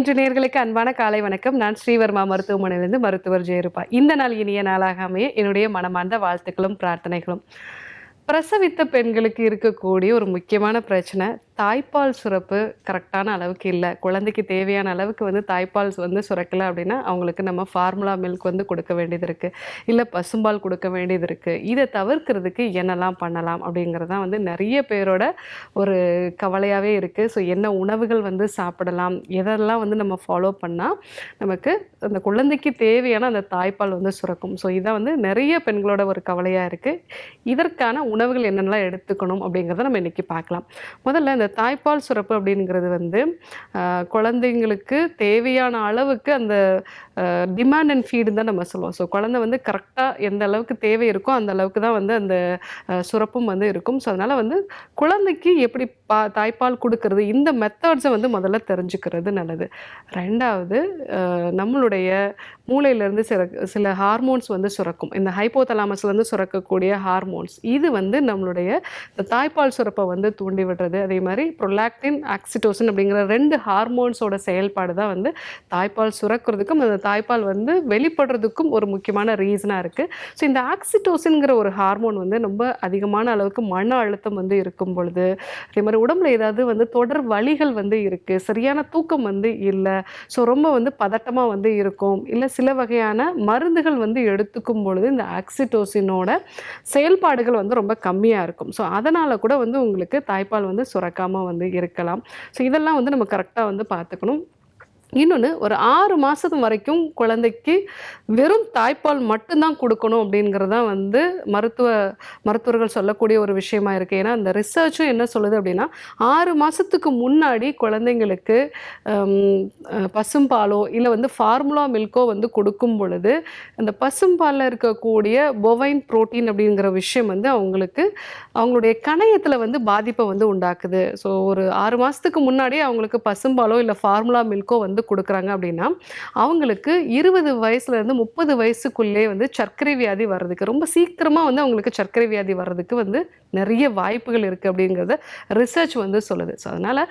இன்று நேர்களுக்கு அன்பான காலை வணக்கம். நான் ஸ்ரீவர்மா மருத்துவமனையிலிருந்து மருத்துவர் ஜெயருப்பா இந்த நாள் இனிய நாளாக அமைய என்னுடைய மனமார்ந்த வாழ்த்துக்களும் பிரார்த்தனைகளும். பிரசவித்த பெண்களுக்கு இருக்கக்கூடிய ஒரு முக்கியமான பிரச்சனை தாய்ப்பால் சுரப்பு கரெக்டான அளவுக்கு இல்லை. குழந்தைக்கு தேவையான அளவுக்கு வந்து தாய்ப்பால் வந்து சுரக்கலை அப்படின்னா அவங்களுக்கு நம்ம ஃபார்முலா மில்க் வந்து கொடுக்க வேண்டியது இருக்குது இல்லை பசும்பால் கொடுக்க வேண்டியது இருக்குது இதை தவிர்க்கிறதுக்கு என்னெல்லாம் பண்ணலாம் அப்படிங்கிறது தான் வந்து நிறைய பேரோட ஒரு கவலையாகவே இருக்குது ஸோ என்ன உணவுகள் வந்து சாப்பிடலாம் எதெல்லாம் வந்து நம்ம ஃபாலோ பண்ணால் நமக்கு அந்த குழந்தைக்கு தேவையான அந்த தாய்ப்பால் வந்து சுரக்கும். ஸோ இதான் வந்து நிறைய பெண்களோட ஒரு கவலையாக இருக்குது இதற்கான உணவுகள் என்னென்னலாம் எடுத்துக்கணும் அப்படிங்கிறத நம்ம இன்றைக்கி பார்க்கலாம். முதல்ல இந்த தாய்ப்பால் சுரப்பு அப்படிங்கிறது வந்து குழந்தைங்களுக்கு தேவையான அளவுக்கு அந்த டிமாண்ட் அண்ட் ஃபீடு தான் நம்ம சொல்லுவோம். ஸோ குழந்தை வந்து கரெக்டாக எந்த அளவுக்கு தேவை இருக்கோ அந்த அளவுக்கு தான் வந்து அந்த சுரப்பும் வந்து இருக்கும். ஸோ அதனால் வந்து குழந்தைக்கு எப்படி பா தாய்ப்பால் கொடுக்கறது இந்த மெத்தட்ஸை வந்து முதல்ல தெரிஞ்சுக்கிறது நல்லது. ரெண்டாவது நம்மளுடைய மூளையிலேருந்து சில சில ஹார்மோன்ஸ் வந்து சுரக்கும். இந்த ஹைப்போதலாமஸ்லேருந்து சுரக்கக்கூடிய ஹார்மோன்ஸ் இது வந்து நம்மளுடைய இந்த தாய்ப்பால் சுரப்பை வந்து தூண்டி விடுறது. அதே மாதிரி ப்ரொலாக்டின் ஆக்சிடோசன் அப்படிங்கிற ரெண்டு ஹார்மோன்ஸோட செயல்பாடு தான் வந்து தாய்ப்பால் சுரக்கிறதுக்கும் அந்த தாய்ப்பால் வந்து வெளிப்படுறதுக்கும் ஒரு முக்கியமான ரீசனாக இருக்குது ஸோ இந்த ஆக்சிடோசின்ங்கிற ஒரு ஹார்மோன் வந்து ரொம்ப அதிகமான அளவுக்கு மன அழுத்தம் வந்து இருக்கும் பொழுது அதே மாதிரி உடம்புல ஏதாவது வந்து தொடர் வலிகள் வந்து இருக்குது சரியான தூக்கம் வந்து இல்லை. ஸோ ரொம்ப வந்து பதட்டமாக வந்து இருக்கும். இல்லை சில வகையான மருந்துகள் வந்து எடுத்துக்கும் பொழுது இந்த ஆக்சிடோசினோட செயல்பாடுகள் வந்து ரொம்ப கம்மியாக இருக்கும். ஸோ அதனால் கூட வந்து உங்களுக்கு தாய்ப்பால் வந்து சுரக்காமல் வந்து இருக்கலாம். ஸோ இதெல்லாம் வந்து நம்ம கரெக்டாக வந்து பார்த்துக்கணும். இன்னொன்று ஒரு ஆறு மாதம் வரைக்கும் குழந்தைக்கு வெறும் தாய்ப்பால் மட்டும்தான் கொடுக்கணும் அப்படிங்கிறது தான் வந்து மருத்துவ மருத்துவர்கள் சொல்லக்கூடிய ஒரு விஷயமா இருக்குது ஏன்னா அந்த ரிசர்ச்சும் என்ன சொல்லுது அப்படின்னா ஆறு மாதத்துக்கு முன்னாடி குழந்தைங்களுக்கு பசும்பாலோ இல்லை வந்து ஃபார்முலா மில்கோ வந்து கொடுக்கும் பொழுது அந்த பசும்பாலில் இருக்கக்கூடிய பொவைன் புரோட்டீன் அப்படிங்கிற விஷயம் வந்து அவங்களுக்கு அவங்களுடைய கணையத்தில் வந்து பாதிப்பை வந்து உண்டாக்குது. ஸோ ஒரு ஆறு மாதத்துக்கு முன்னாடியே அவங்களுக்கு பசும்பாலோ இல்லை ஃபார்முலா மில்கோ வந்து கொடுக்குறாங்க அப்படின்னா அவங்களுக்கு இருபது வயசுலேருந்து முப்பது வயசுக்குள்ளே வந்து சர்க்கரை வியாதி வர்றதுக்கு ரொம்ப சீக்கிரமாக வந்து அவங்களுக்கு சர்க்கரை வியாதி வர்றதுக்கு வந்து நிறைய வாய்ப்புகள் இருக்குது அப்படிங்கிறத ரிசர்ச் வந்து சொல்லுது. ஸோ அதனால்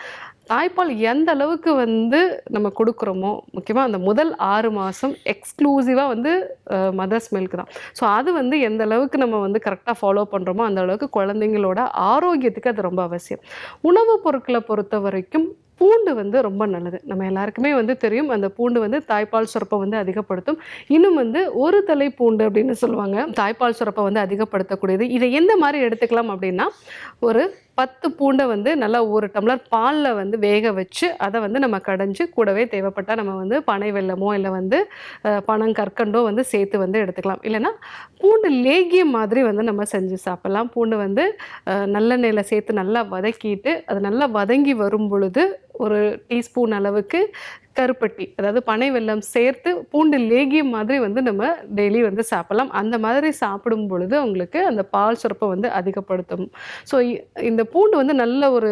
தாய்ப்பால் எந்த அளவுக்கு வந்து நம்ம கொடுக்குறோமோ முக்கியமாக அந்த முதல் ஆறு மாதம் எக்ஸ்க்ளூசிவாக வந்து மதர்ஸ் மில்க் தான். ஸோ அது வந்து எந்த அளவுக்கு நம்ம வந்து கரெக்டாக ஃபாலோ பண்ணுறோமோ அந்த அளவுக்கு குழந்தைங்களோட ஆரோக்கியத்துக்கு அது ரொம்ப அவசியம். உணவுப் பொருட்களை பொறுத்த வரைக்கும் பூண்டு வந்து ரொம்ப நல்லது. நம்ம எல்லாருக்குமே வந்து தெரியும் அந்த பூண்டு வந்து தாய்ப்பால் சுரப்பை வந்து அதிகப்படுத்தும். இன்னும் வந்து ஒரு தலை பூண்டு அப்படின்னு சொல்லுவாங்க. தாய்ப்பால் சுரப்பை வந்து அதிகப்படுத்தக்கூடியது. இதை எந்த மாதிரி எடுத்துக்கலாம் அப்படின்னா ஒரு பத்து பூண்டை வந்து நல்லா ஒரு டம்ளர் பாலில் வந்து வேக வச்சு அதை வந்து நம்ம கடைஞ்சி கூடவே தேவைப்பட்டால் நம்ம வந்து பனை வெல்லமோ இல்லை வந்து அஹ், பனங்கற்கண்டோ வந்து சேர்த்து வந்து எடுத்துக்கலாம். இல்லைன்னா பூண்டு லேகியம் மாதிரி வந்து நம்ம செஞ்சு சாப்பிட்லாம். பூண்டு வந்து நல்லெண்ணெயில் சேர்த்து நல்லா வதக்கிட்டு அது நல்லா வதங்கி வரும் பொழுது ஒரு டீஸ்பூன் அளவுக்கு கருப்பட்டி அதாவது பனை வெல்லம் சேர்த்து பூண்டு லேகியம் மாதிரி வந்து நம்ம டெய்லி வந்து சாப்பிடலாம். அந்த மாதிரி சாப்பிடும் பொழுது உங்களுக்கு அந்த பால் சுரப்பை வந்து அதிகப்படுத்தும். ஸோ இந்த பூண்டு வந்து நல்ல ஒரு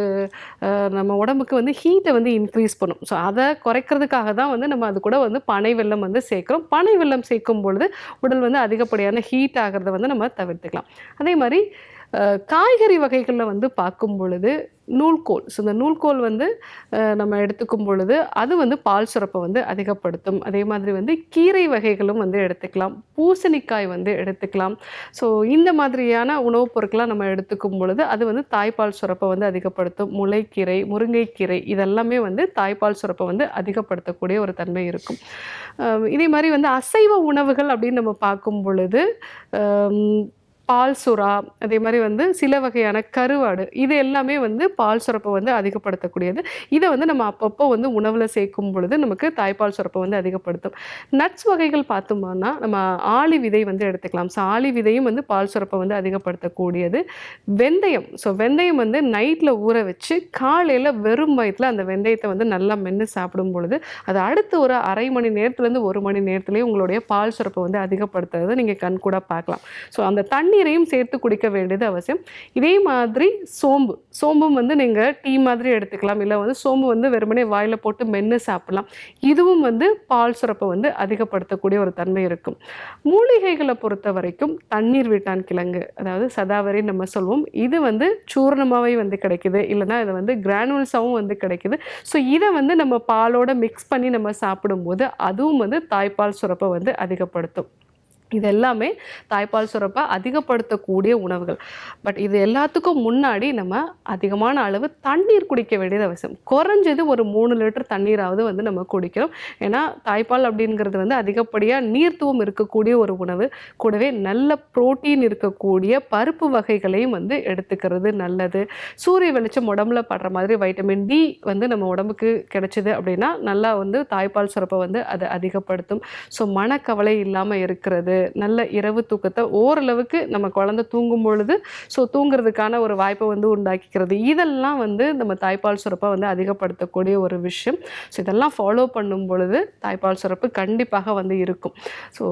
நம்ம உடம்புக்கு வந்து ஹீட்டை வந்து இன்க்ரீஸ் பண்ணும். ஸோ அதை குறைக்கிறதுக்காக தான் வந்து நம்ம அது கூட வந்து பனை வெல்லம் வந்து சேர்க்குறோம். பனை வெல்லம் சேர்க்கும் பொழுது உடல் வந்து அதிகப்படியான ஹீட் ஆகிறத வந்து நம்ம தவிர்த்துக்கலாம். அதே மாதிரி காய்கறி வகைகளில் வந்து பார்க்கும் பொழுது நூல்கோல். ஸோ இந்த நூல்கோல் வந்து நம்ம எடுத்துக்கும் பொழுது அது வந்து பால் சுரப்பை வந்து அதிகப்படுத்தும். அதே மாதிரி வந்து கீரை வகைகளும் வந்து எடுத்துக்கலாம். பூசணிக்காய் வந்து எடுத்துக்கலாம். ஸோ இந்த மாதிரியான உணவுப் பொருட்களாக நம்ம எடுத்துக்கும் பொழுது அது வந்து தாய்ப்பால் சுரப்பை வந்து அதிகப்படுத்தும். முளைக்கீரை முருங்கைக்கீரை இதெல்லாமே வந்து தாய்ப்பால் சுரப்பை வந்து அதிகப்படுத்தக்கூடிய ஒரு தன்மை இருக்கும். இதே மாதிரி வந்து அசைவ உணவுகள் அப்படின்னு நம்ம பார்க்கும் பொழுது பால் சுறா அதே மாதிரி வந்து சில வகையான கருவாடு இது எல்லாமே வந்து பால் சுரப்பை வந்து அதிகப்படுத்தக்கூடியது. இதை வந்து நம்ம அப்பப்போ வந்து உணவில் சேர்க்கும் பொழுது நமக்கு தாய்ப்பால் சுரப்பை வந்து அதிகப்படுத்தும். நட்ஸ் வகைகள் பார்த்தோம்னா நம்ம ஆளி விதை வந்து எடுத்துக்கலாம். ஸோ ஆளி விதையும் வந்து பால் சுரப்பை வந்து அதிகப்படுத்தக்கூடியது. வெந்தயம் ஸோ வெந்தயம் வந்து நைட்டில் ஊற வச்சு காலையில் வெறும் வயத்தில் அந்த வெந்தயத்தை வந்து நல்லா மென்று சாப்பிடும் பொழுது அது அடுத்து ஒரு அரை மணி நேரத்துலேருந்து ஒரு மணி நேரத்துலேயே உங்களுடைய பால் சுரப்பை வந்து அதிகப்படுத்துறதை நீங்கள் கண் கூட பார்க்கலாம். ஸோ அந்த தண்ணி தண்ணீரையும் சேர்த்து குடிக்க வேண்டியது அவசியம். இதே மாதிரி சோம்பு சோம்பும் வந்து நீங்கள் டீ மாதிரி எடுத்துக்கலாம். இல்லை வந்து சோம்பு வந்து வெறுமனே வாயில் போட்டு மென்று சாப்பிடலாம். இதுவும் வந்து பால் சுரப்பை வந்து அதிகப்படுத்தக்கூடிய ஒரு தன்மை இருக்கும். மூலிகைகளை பொறுத்த வரைக்கும் தண்ணீர் வீட்டான் கிழங்கு அதாவது சதாவரி நம்ம சொல்லுவோம் இது வந்து சூர்ணமாகவே வந்து கிடைக்குது. இல்லைன்னா இது வந்து கிரானுவல்ஸாகவும் வந்து கிடைக்குது. ஸோ இதை வந்து நம்ம பாலோட மிக்ஸ் பண்ணி நம்ம சாப்பிடும்போது அதுவும் வந்து தாய்ப்பால் சுரப்பை வந்து அதிகப்படுத்தும். இது எல்லாமே தாய்ப்பால் சுரப்பை அதிகப்படுத்தக்கூடிய உணவுகள். பட் இது எல்லாத்துக்கும் முன்னாடி நம்ம அதிகமான அளவு தண்ணீர் குடிக்க வேண்டியது அவசியம். குறைஞ்சது ஒரு மூணு லிட்டர் தண்ணீராவது வந்து நம்ம குடிக்கிறோம் ஏன்னா தாய்ப்பால் அப்படிங்கிறது வந்து அதிகப்படியாக நீர்த்துவம் இருக்கக்கூடிய ஒரு உணவு. கூடவே நல்ல புரோட்டீன் இருக்கக்கூடிய பருப்பு வகைகளையும் வந்து எடுத்துக்கிறது நல்லது. சூரிய வெளிச்சம் உடம்புல படுற மாதிரி வைட்டமின் டி வந்து நம்ம உடம்புக்கு கிடைச்சிது அப்படின்னா நல்லா வந்து தாய்ப்பால் சுரப்பை வந்து அதை அதிகப்படுத்தும். ஸோ மனக்கவலை இல்லாமல் இருக்கிறது நல்ல இரவு தூக்கத்தை ஓரளவுக்கு நம்ம குழந்தை தூங்கும் பொழுது ஸோ தூங்குறதுக்கான ஒரு வாய்ப்பை வந்து உண்டாக்கிக்கிறது. இதெல்லாம் வந்து நம்ம தாய்ப்பால் சுரப்பை வந்து அதிகப்படுத்தக்கூடிய ஒரு விஷயம். ஸோ இதெல்லாம் ஃபாலோ பண்ணும் பொழுது தாய்ப்பால் சுரப்பு கண்டிப்பாக வந்து இருக்கும். ஸோ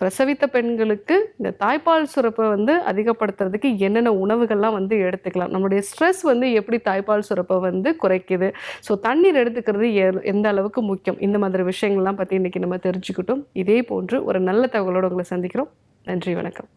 பிரசவித்த பெண்களுக்கு இந்த தாய்ப்பால் சுரப்பை வந்து அதிகப்படுத்துறதுக்கு என்னென்ன உணவுகள்லாம் வந்து எடுத்துக்கலாம்? நம்மளுடைய ஸ்ட்ரெஸ் வந்து எப்படி தாய்ப்பால் சுரப்பை வந்து குறைக்குது? ஸோ தண்ணீர் எடுத்துக்கிறது எ- எந்த அளவுக்கு முக்கியம்? இந்த மாதிரி விஷயங்கள்லாம் பற்றி இன்றைக்கி நம்ம தெரிஞ்சுக்கிட்டோம். இதே போன்று ஒரு நல்ல தகவலோடு உங்களை சந்திக்கிறோம். நன்றி வணக்கம்.